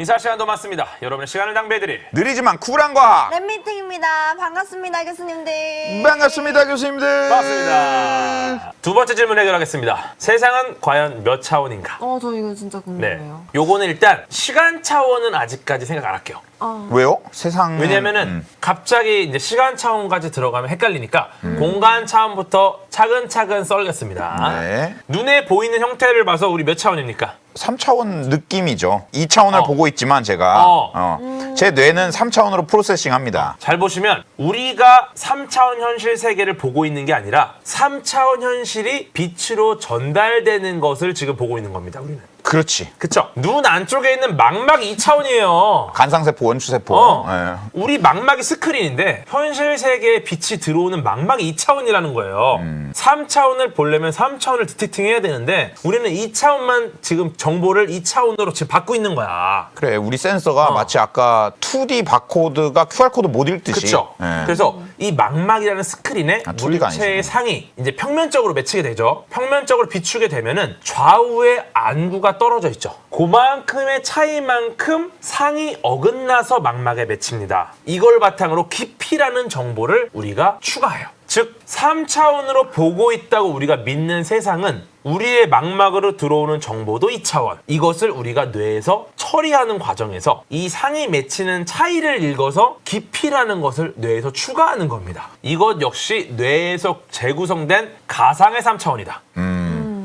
인사 시간도 많습니다. 여러분의 시간을 낭비해드릴 느리지만 쿨한 과학. 랩미팅입니다. 반갑습니다, 교수님들. 반갑습니다, 교수님들. 반갑습니다. 두 번째 질문 해결하겠습니다. 세상은 과연 몇 차원인가? 어, 저 이거 진짜 네. 궁금해요. 요거는 일단 시간 차원은 아직까지 생각 안 할게요. 어. 왜요? 세상. 왜냐면은 음. 갑자기 이제 시간 차원까지 들어가면 헷갈리니까 공간 차원부터 차근차근 썰겠습니다. 네. 눈에 보이는 형태를 봐서 우리 몇 차원입니까? 3차원 느낌이죠. 2차원을 어. 보고 있지만 제가 어. 어. 제 뇌는 3차원으로 프로세싱 합니다. 잘 보시면 우리가 3차원 현실 세계를 보고 있는 게 아니라 3차원 현실이 빛으로 전달되는 것을 지금 보고 있는 겁니다. 우리는. 그렇지. 그쵸? 눈 안쪽에 있는 망막 2차원이에요. 간상세포, 원추세포. 어. 예. 우리 망막이 스크린인데 현실 세계에 빛이 들어오는 망막이 2차원이라는 거예요. 음. 3차원을 보려면 3차원을 디텍팅 해야 되는데 우리는 2차원만 지금 정보를 2차원으로 지금 받고 있는 거야. 그래, 우리 센서가 마치 아까 2D 바코드가 QR코드 못 읽듯이. 그렇죠. 예. 그래서 이 망막이라는 스크린에 아, 2D가 물체의. 상이 이제 평면적으로 맺히게 되죠. 평면적으로 비추게 되면은 좌우의 안구가 떨어져 있죠. 그만큼의 차이만큼 상이 어긋나서 망막에 맺힙니다. 이걸 바탕으로 깊이라는 정보를 우리가 추가해요. 즉 3차원으로 보고 있다고 우리가 믿는 세상은 우리의 망막으로 들어오는 정보도 2차원. 이것을 우리가 뇌에서 처리하는 과정에서 이 상이 맺히는 차이를 읽어서 깊이라는 것을 뇌에서 추가하는 겁니다. 이것 역시 뇌에서 재구성된 가상의 3차원이다.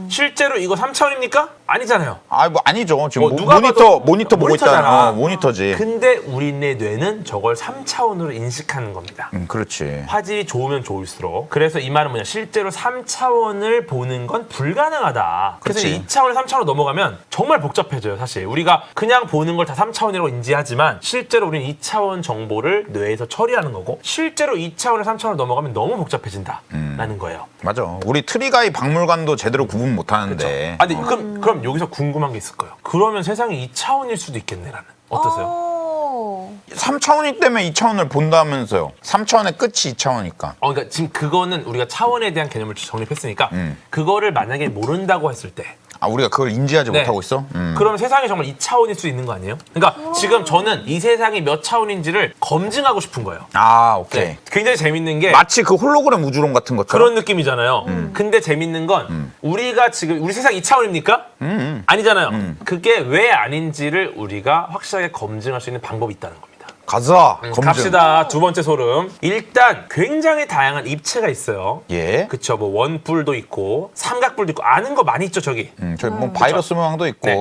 실제로 이거 3차원입니까? 아니잖아요. 아, 뭐 아니죠. 지금 어, 모- 누가 모니터 봐도 모니터 보고 모니터잖아. 있다. 어, 모니터지. 근데 우리네 뇌는 저걸 3차원으로 인식하는 겁니다. 음, 그렇지. 화질이 좋으면 좋을수록 그래서 이 말은 뭐냐 실제로 3차원을 보는 건 불가능하다 그래서 그치. 2차원을 3차원으로 넘어가면 정말 복잡해져요 사실 우리가 그냥 보는 걸 다 3차원이라고 인지하지만 실제로 우리는 2차원 정보를 뇌에서 처리하는 거고 실제로 2차원을 3차원으로 넘어가면 너무 복잡해진다 라는 거예요 맞아. 우리 트리가이 박물관도 제대로 구분 못 하는데. 아니 그럼, 그럼 여기서 궁금한 게 있을 거예요 그러면 세상이 2차원일 수도 있겠네 라는 어떠세요? 어. 3차원이 때문에 2차원을 본다면서요. 3차원의 끝이 2차원이니까. 어, 그러니까 지금 그거는 우리가 차원에 대한 개념을 정립했으니까 음. 그거를 만약에 모른다고 했을 때 아, 우리가 그걸 인지하지 네. 못하고 있어? 음. 그러면 세상이 정말 2차원일 수 있는 거 아니에요? 그러니까 지금 저는 이 세상이 몇 차원인지를 검증하고 싶은 거예요. 아, 오케이. 네. 굉장히 재밌는 게 마치 그 홀로그램 우주론 같은 것처럼. 그런 느낌이잖아요. 근데 재밌는 건 우리가 지금 우리 세상 2차원입니까? 음, 아니잖아요. 그게 왜 아닌지를 우리가 확실하게 검증할 수 있는 방법이 있다는 겁니다. 가자. 검증. 갑시다. 두 번째 소름. 일단 굉장히 다양한 입체가 있어요. 예. 그쵸. 뭐 원뿔도 있고 삼각뿔도 있고 아는 거 많이 있죠, 저기. 음, 저기 뭐 바이러스 모양도 있고. 네.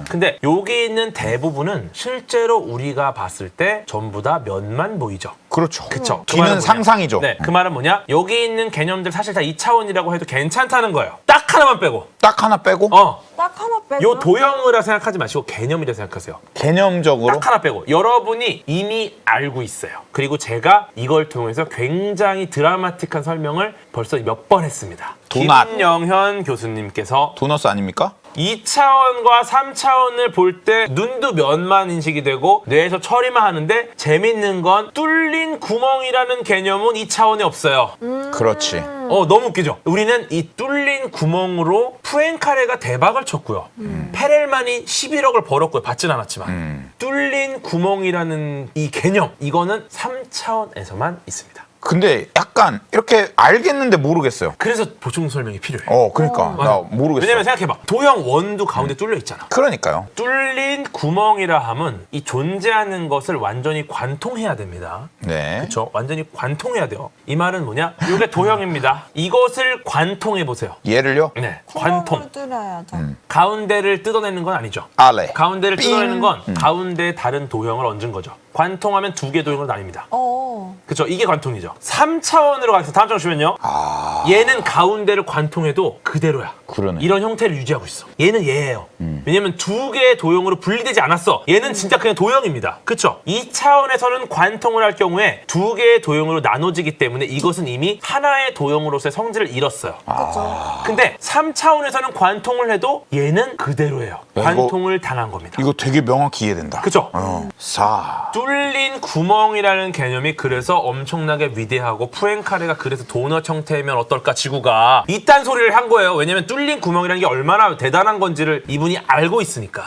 예. 근데 여기 있는 대부분은 실제로 우리가 봤을 때 전부 다 면만 보이죠. 그렇죠. 그쵸. 그 기는 말은 뭐냐? 상상이죠. 네, 그 말은 뭐냐? 여기 있는 개념들 사실 다 2차원이라고 해도 괜찮다는 거예요. 딱 하나만 빼고. 딱 하나 빼고 어. 딱 하나 빼고. 요 도형이라 생각하지 마시고 개념이라 생각하세요. 개념적으로 딱 하나 빼고. 여러분이 이미 알고 있어요. 그리고 제가 이걸 통해서 굉장히 드라마틱한 설명을 벌써 몇 번 했습니다. 도넛. 김영현 교수님께서 도너스 아닙니까? 2차원과 3차원을 볼 때 눈도 면만 인식이 되고 뇌에서 처리만 하는데 재밌는 건 뚫린 구멍이라는 개념은 2차원에 없어요. 그렇지. 어 너무 웃기죠. 우리는 이 뚫린 구멍으로 푸엔카레가 대박을 쳤고요. 페렐만이 11억을 벌었고요. 받진 않았지만 음. 뚫린 구멍이라는 이 개념 이거는 3차원에서만 있습니다. 근데 약간 이렇게 알겠는데 모르겠어요. 그래서 보충 설명이 필요해요. 어, 그러니까 나 모르겠어. 왜냐면 생각해봐. 도형 원도 가운데 뚫려 있잖아. 그러니까요. 뚫린 구멍이라 함은 이 존재하는 것을 완전히 관통해야 됩니다. 네. 그렇죠? 완전히 관통해야 돼요. 이 말은 뭐냐? 이게 도형입니다. 이것을 관통해 보세요. 얘를요? 네, 관통. 구멍을 뚫어야죠. 가운데를 뜯어내는 건 아니죠. 아래. 가운데를 삥. 뜯어내는 건 가운데 다른 도형을 얹은 거죠. 관통하면 두 개 도형으로 나뉩니다. 어. 그렇죠? 이게 관통이죠. 3차원으로 가서 다음 장 보시면요. 아, 얘는 가운데를 관통해도 그대로야. 그러네. 이런 형태를 유지하고 있어. 얘는 얘예요. 왜냐면 두 개의 도형으로 분리되지 않았어. 얘는 진짜 그냥 도형입니다. 그쵸? 2차원에서는 관통을 할 경우에 두 개의 도형으로 나눠지기 때문에 이것은 이미 하나의 도형으로서의 성질을 잃었어요. 그렇죠. 근데 3차원에서는 관통을 해도 얘는 그대로예요. 야, 이거- 관통을 당한 겁니다. 이거 되게 명확히 이해된다. 그죠? 어. 사. 뚫린 구멍이라는 개념이 그래서 엄청나게 위대하고 푸엔카레가 그래서 도넛 형태면 어떨까 지구가 이딴 소리를 한 거예요. 왜냐면 뚫린 구멍이라는 게 얼마나 대단한 건지를 이분이 알고 있으니까.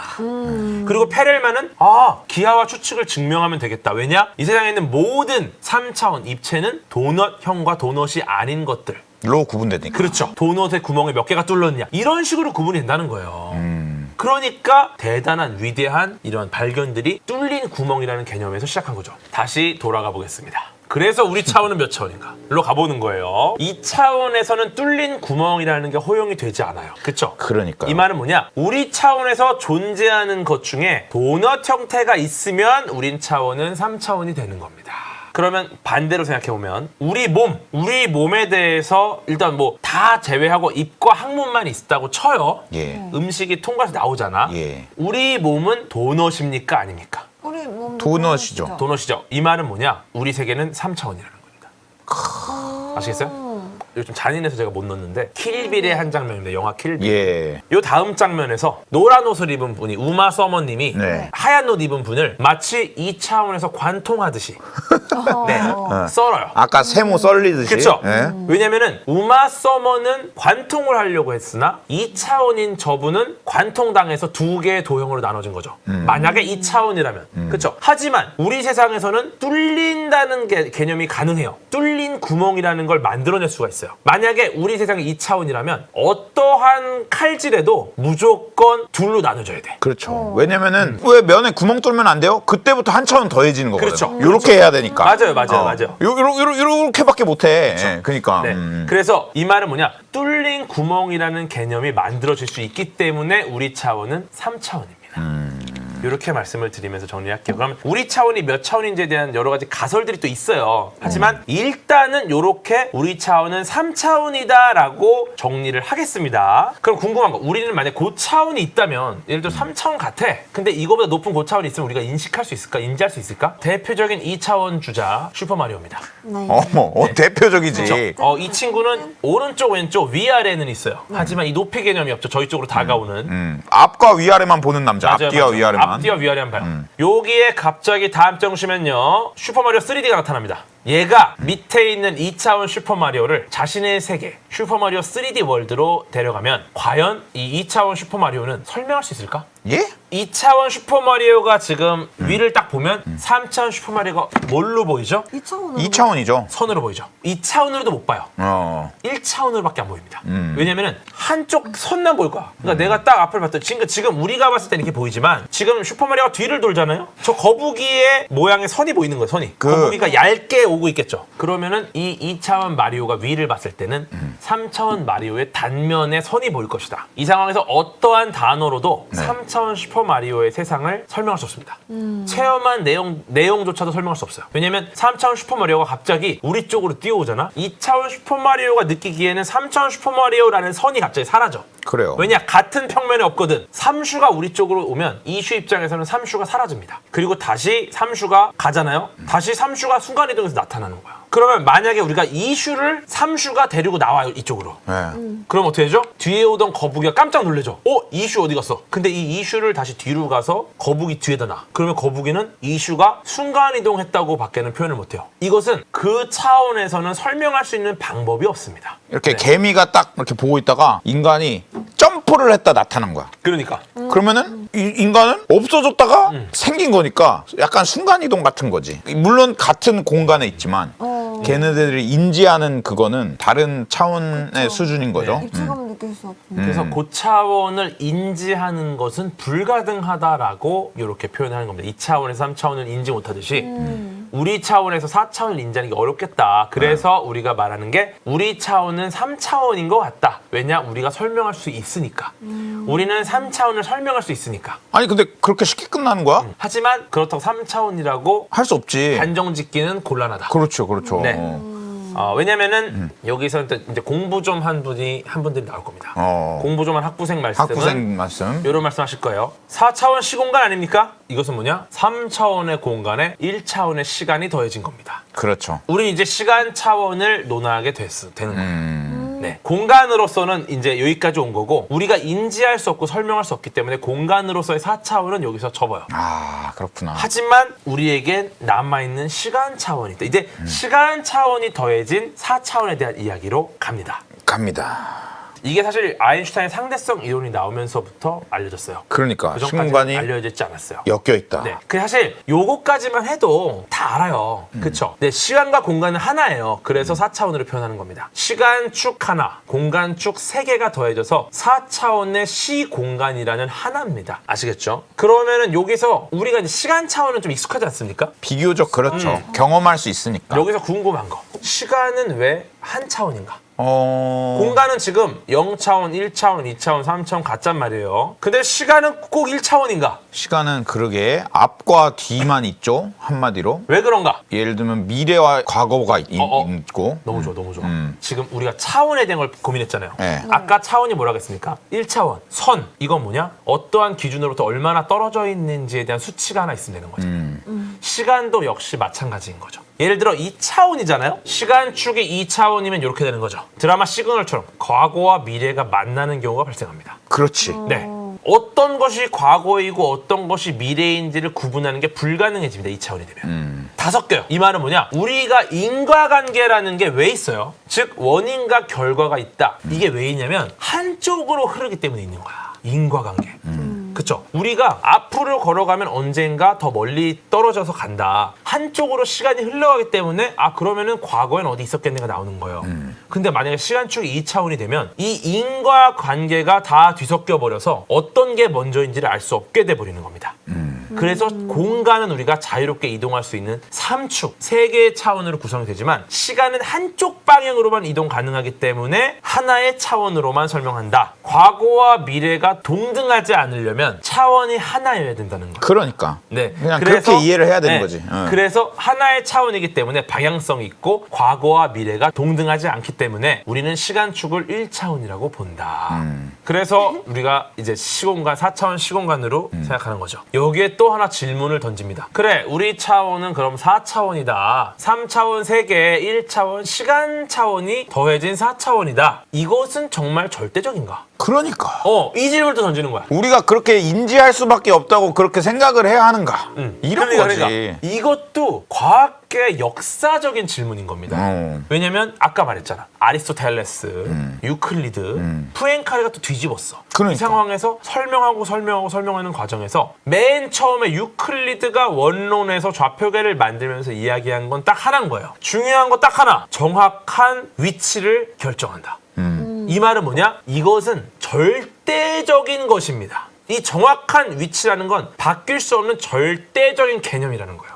그리고 페렐만은 아 기하와 추측을 증명하면 되겠다. 왜냐 이 세상에 있는 모든 3차원 입체는 도넛형과 도넛이 아닌 것들. 로 구분되니까. 그렇죠. 도넛의 구멍에 몇 개가 뚫렸냐. 이런 식으로 구분이 된다는 거예요. 그러니까 대단한 위대한 이런 발견들이 뚫린 구멍이라는 개념에서 시작한 거죠. 다시 돌아가 보겠습니다. 그래서 우리 차원은 몇 차원인가? 로 가보는 거예요. 이 차원에서는 뚫린 구멍이라는 게 허용이 되지 않아요. 그쵸? 그러니까요. 이 말은 뭐냐? 우리 차원에서 존재하는 것 중에 도넛 형태가 있으면 우린 차원은 3차원이 되는 겁니다. 그러면 반대로 생각해 보면 우리 몸, 우리 몸에 대해서 일단 뭐 다 제외하고 입과 항문만 있다고 쳐요. 예. 음식이 통과해서 나오잖아. 예. 우리 몸은 도넛입니까? 아닙니까? 우리 몸 도넛이죠. 도넛이죠. 이 말은 뭐냐? 우리 세계는 3차원이라는 겁니다. 아시겠어요? 이거 좀 잔인해서 제가 못 넣었는데 킬빌의 한 장면입니다. 영화 킬빌. 예. 요 다음 장면에서 노란 옷을 입은 분이 우마 서머님이 네. 하얀 옷 입은 분을 마치 이 차원에서 관통하듯이 네, 썰어요. 아까 세모 썰리듯이. 그렇죠. 예. 왜냐면은 우마 서머는 관통을 하려고 했으나 이 차원인 저분은 관통당해서 두 개의 도형으로 나눠진 거죠. 만약에 이 차원이라면 그렇죠. 하지만 우리 세상에서는 뚫린다는 게, 개념이 가능해요. 뚫린 구멍이라는 걸 만들어낼 수가 있어요. 만약에 우리 세상이 이 차원이라면 어떠한 칼질에도 무조건 둘로 나눠져야 돼. 그렇죠. 왜냐면은 왜 면에 구멍 뚫면 안 돼요? 그때부터 한 차원 더해지는 거거든요. 그렇죠. 요렇게 해야 되니까. 맞아요, 맞아요, 어. 맞아요. 요, 요, 요, 요렇게밖에 못 해. 예, 그러니까. 네. 음. 그래서 이 말은 뭐냐? 뚫린 구멍이라는 개념이 만들어질 수 있기 때문에 우리 차원은 3차원입니다. 이렇게 말씀을 드리면서 정리할게요. 그럼 우리 차원이 몇 차원인지에 대한 여러 가지 가설들이 또 있어요. 하지만 일단은 이렇게 우리 차원은 3차원이다라고 정리를 하겠습니다. 그럼 궁금한 거, 우리는 만약 고차원이 있다면 예를 들어 3차원 같아. 근데 이거보다 높은 고차원이 있으면 우리가 인식할 수 있을까? 인지할 수 있을까? 대표적인 2차원 주자 슈퍼마리오입니다. 네. 어머, 어, 대표적이지. 어, 이 친구는 오른쪽 왼쪽 위아래는 있어요. 하지만 이 높이 개념이 없죠. 저희 쪽으로 다가오는. 음. 앞과 위아래만 보는 남자. 맞아요, 앞뒤와 맞아요. 위아래만. 음. 앞뒤와 위아래 한번 봐요. 여기에 갑자기 다음 장 보시면요. 슈퍼마리오 3D가 나타납니다. 얘가 밑에 있는 2차원 슈퍼마리오를 자신의 세계 슈퍼마리오 3D 월드로 데려가면 과연 이 2차원 슈퍼마리오는 설명할 수 있을까? 예? 2차원 슈퍼마리오가 지금 음. 위를 딱 보면 3차원 슈퍼마리오가 뭘로 보이죠? 이 차원은 2차원이죠. 선으로 보이죠. 2차원으로도 못 봐요. 어. 1차원으로밖에 안 보입니다. 음. 왜냐면은 한쪽 선만 보일 거야. 그러니까 내가 딱 앞을 봤더니 지금, 지금 우리가 봤을 때는 이렇게 보이지만 지금 슈퍼마리오가 뒤를 돌잖아요. 저 거북이의 모양의 선이 보이는 거예요. 선이. 그- 거북이가 얇게 오고 있겠죠. 그러면은 이 2차원 마리오가 위를 봤을 때는 음. 3차원 마리오의 단면에 선이 보일 것이다. 이 상황에서 어떠한 단어로도 네. 3차원 슈퍼 마리오의 세상을 설명할 수 없습니다. 체험한 내용 내용조차도 설명할 수 없어요. 왜냐면 3차원 슈퍼 마리오가 갑자기 우리 쪽으로 뛰어오잖아. 2차원 슈퍼 마리오가 느끼기에는 3차원 슈퍼 마리오라는 선이 갑자기 사라져. 그래요. 왜냐 같은 평면에 없거든. 삼슈가 우리 쪽으로 오면 이슈 입장에서는 삼슈가 사라집니다. 그리고 다시 삼슈가 가잖아요. 다시 삼슈가 순간 이동해서 나타나는 거야. 그러면 만약에 우리가 이슈를 삼슈가 데리고 나와요 이쪽으로. 예. 그럼 어떻게 되죠? 뒤에 오던 거북이가 깜짝 놀래죠. 어? 이슈 어디 갔어? 근데 이 이슈를 다시 뒤로 가서 거북이 뒤에다 놔. 그러면 거북이는 이슈가 순간이동했다고 밖에는 표현을 못해요. 이것은 그 차원에서는 설명할 수 있는 방법이 없습니다. 이렇게 개미가 딱 이렇게 보고 있다가 인간이 점프를 했다 나타난 거야. 그러니까 그러면은 이 인간은 없어졌다가 음. 생긴 거니까 약간 순간 이동 같은 거지. 물론 같은 공간에 있지만 어. 걔네들이 인지하는 그거는 다른 차원의 수준인 거죠. 네. 입체감을 느낄 수 없고. 음. 그래서 고차원을 인지하는 것은 불가능하다라고 이렇게 표현하는 겁니다. 2차원에서 3차원을 인지 못하듯이 우리 차원에서 4차원을 인지하는 게 어렵겠다. 그래서 우리가 말하는 게 우리 차원은 3차원인 것 같다. 왜냐? 우리가 설명할 수 있으니까. 우리는 3차원을 설명할 수 있으니까. 아니 근데 그렇게 쉽게 끝나는 거야? 하지만 그렇다고 3차원이라고 할 수 없지. 단정 짓기는 곤란하다. 그렇죠, 그렇죠. 네. 어. 어, 왜냐면은 여기서 또 이제 공부 좀 한 분이 한 분들이 나올 겁니다. 어. 공부 좀 한 학부생 말씀은 학부생 말씀. 이런 말씀하실 거예요. 4차원 시공간 아닙니까? 이것은 뭐냐? 3차원의 공간에 1차원의 시간이 더해진 겁니다. 그렇죠. 우리 이제 시간 차원을 논하게 됐, 되는 거예요. 음. 네. 공간으로서는 이제 여기까지 온 거고 우리가 인지할 수 없고 설명할 수 없기 때문에 공간으로서의 4차원은 여기서 접어요. 아 그렇구나. 하지만 우리에겐 남아있는 시간 차원이 있다. 이제 시간 차원이 더해진 4차원에 대한 이야기로 갑니다. 갑니다. 이게 사실 아인슈타인 상대성 이론이 나오면서부터 알려졌어요. 그러니까 그 전까지 시공간이 알려졌지 않았어요. 엮여 있다. 네. 그 사실 요거까지만 해도 다 알아요. 그쵸? 네, 시간과 공간은 하나예요. 그래서 4차원으로 표현하는 겁니다. 시간 축 하나, 공간 축 세 개가 더해져서 4차원의 시 공간이라는 하나입니다. 아시겠죠? 그러면은 여기서 우리가 이제 시간 차원은 좀 익숙하지 않습니까? 비교적 그렇죠. 경험할 수 있으니까. 여기서 궁금한 거. 시간은 왜 한 차원인가? 어. 공간은 지금 0차원, 1차원, 2차원, 3차원 같단 말이에요. 근데 시간은 꼭 1차원인가? 시간은 그러게 앞과 뒤만 있죠. 한마디로. 왜 그런가? 예를 들면 미래와 과거가 있, 어, 어. 있고. 너무 좋아, 너무 좋아. 음. 지금 우리가 차원에 대한 걸 고민했잖아요. 네. 아까 차원이 뭐라고 했습니까? 1차원, 선. 이건 뭐냐? 어떠한 기준으로부터 얼마나 떨어져 있는지에 대한 수치가 하나 있으면 되는 거죠. 음. 시간도 역시 마찬가지인 거죠. 예를 들어 2차원이잖아요? 시간축이 2차원이면 이렇게 되는 거죠. 드라마 시그널처럼 과거와 미래가 만나는 경우가 발생합니다. 그렇지. 네. 어떤 것이 과거이고 어떤 것이 미래인지를 구분하는 게 불가능해집니다. 2차원이 되면. 음. 다 섞여요. 이 말은 뭐냐? 우리가 인과관계라는 게 왜 있어요? 즉 원인과 결과가 있다. 이게 왜 있냐면 한쪽으로 흐르기 때문에 있는 거야. 인과관계. 그쵸? 우리가 앞으로 걸어가면 언젠가 더 멀리 떨어져서 간다. 한쪽으로 시간이 흘러가기 때문에 아 그러면은 과거엔 어디 있었겠네가 나오는 거예요. 근데 만약에 시간축이 2차원이 되면 이 인과 관계가 다 뒤섞여 버려서 어떤 게 먼저인지를 알 수 없게 돼 버리는 겁니다. 그래서 공간은 우리가 자유롭게 이동할 수 있는 3축, 세개의 차원으로 구성이 되지만 시간은 한쪽 방향으로만 이동 가능하기 때문에 하나의 차원으로만 설명한다. 과거와 미래가 동등하지 않으려면 차원이 하나여야 된다는 거예요. 그러니까. 네. 그냥 그렇게 이해를 해야 되는 거지. 응. 그래서 하나의 차원이기 때문에 방향성이 있고 과거와 미래가 동등하지 않기 때문에 우리는 시간축을 1차원이라고 본다. 음. 그래서 우리가 이제 시공간, 4차원 시공간으로 음. 생각하는 거죠. 여기에 또 하나 질문을 던집니다. 그래, 우리 차원은 그럼 4차원이다. 3차원 3개, 1차원 시간 차원이 더해진 4차원이다. 이것은 정말 절대적인가? 그러니까. 어, 이 질문도 던지는 거야. 우리가 그렇게 인지할 수밖에 없다고 그렇게 생각을 해야 하는가? 음. 이런 그러니까, 거지. 그러니까 이것도 과학계 역사적인 질문인 겁니다. 어. 왜냐면 아까 말했잖아. 아리스토텔레스, 유클리드, 푸엔카레가 또 뒤집었어. 이 음. 그러니까. 상황에서 설명하고 설명하고 설명하는 과정에서 맨 처음에 유클리드가 원론에서 좌표계를 만들면서 이야기한 건 딱 하나인 거예요. 중요한 거딱 하나. 정확한 위치를 결정한다. 음. 이 말은 뭐냐? 이것은 절대적인 것입니다. 이 정확한 위치라는 건 바뀔 수 없는 절대적인 개념이라는 거예요.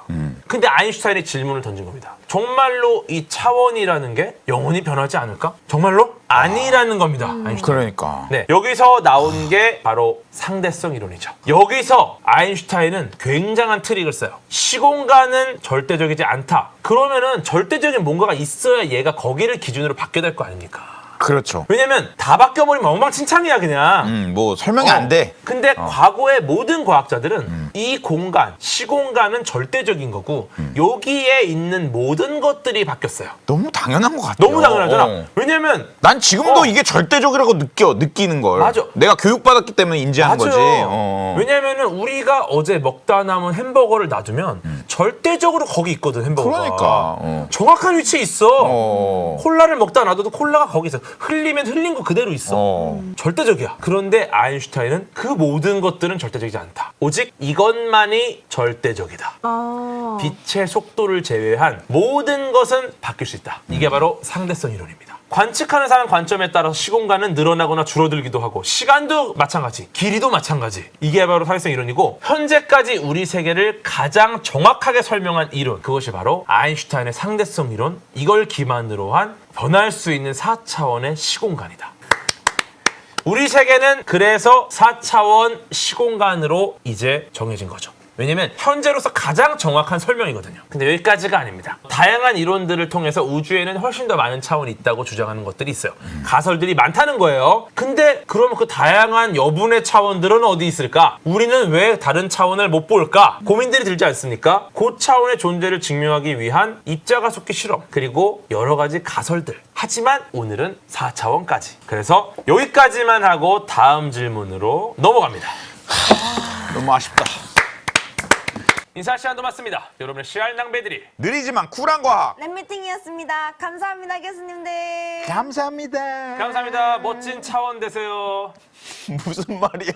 근데 아인슈타인이 질문을 던진 겁니다. 정말로 이 차원이라는 게 영원히 변하지 않을까? 정말로? 아니라는 겁니다. 아인슈타인. 그러니까. 네, 여기서 나온 게 바로 상대성 이론이죠. 여기서 아인슈타인은 굉장한 트릭을 써요. 시공간은 절대적이지 않다. 그러면은 절대적인 뭔가가 있어야 얘가 거기를 기준으로 바뀌어야 될 거 아닙니까? 그렇죠. 왜냐면 다 바뀌어버리면 엉망진창이야 그냥. 음, 뭐 설명이 어. 안 돼. 근데 과거의 모든 과학자들은 이 공간, 시공간은 절대적인 거고 여기에 있는 모든 것들이 바뀌었어요. 너무 당연한 것 같아. 너무 당연하잖아. 어. 왜냐면 난 지금도 어. 이게 절대적이라고 느껴 느끼는 걸. 맞아. 내가 교육받았기 때문에 맞아요. 거지. 어. 왜냐면은 우리가 어제 먹다 남은 햄버거를 놔두면 절대적으로 거기 있거든 햄버거가. 그러니까, 어. 정확한 위치에 있어. 어. 콜라를 먹다 놔둬도 콜라가 거기 있어. 흘리면 흘린 거 그대로 있어. 어. 절대적이야. 그런데 아인슈타인은 그 모든 것들은 절대적이지 않다. 오직 이것 만이 절대적이다. 아. 빛의 속도를 제외한 모든 것은 바뀔 수 있다. 이게 바로 상대성 이론입니다. 관측하는 사람 관점에 따라서 시공간은 늘어나거나 줄어들기도 하고 시간도 마찬가지, 길이도 마찬가지. 이게 바로 상대성 이론이고 현재까지 우리 세계를 가장 정확하게 설명한 이론 그것이 바로 아인슈타인의 상대성 이론. 이걸 기반으로 한 변할 수 있는 4차원의 시공간이다. 우리 세계는 그래서 4차원 시공간으로 이제 정해진 거죠. 왜냐면 현재로서 가장 정확한 설명이거든요. 근데 여기까지가 아닙니다. 다양한 이론들을 통해서 우주에는 훨씬 더 많은 차원이 있다고 주장하는 것들이 있어요. 가설들이 많다는 거예요. 근데 그러면 그 다양한 여분의 차원들은 어디 있을까? 우리는 왜 다른 차원을 못 볼까? 고민들이 들지 않습니까? 그 차원의 존재를 증명하기 위한 입자가 속기 실험 그리고 여러 가지 가설들. 하지만 오늘은 4차원까지. 그래서 여기까지만 하고 다음 질문으로 넘어갑니다. 너무 아쉽다. 인사 시간도 맞습니다. 여러분의 시간 낭비들이 느리지만 쿨한 과학. 랩미팅이었습니다. 감사합니다, 교수님들. 감사합니다. 감사합니다. 멋진 차원 되세요. 무슨 말이야?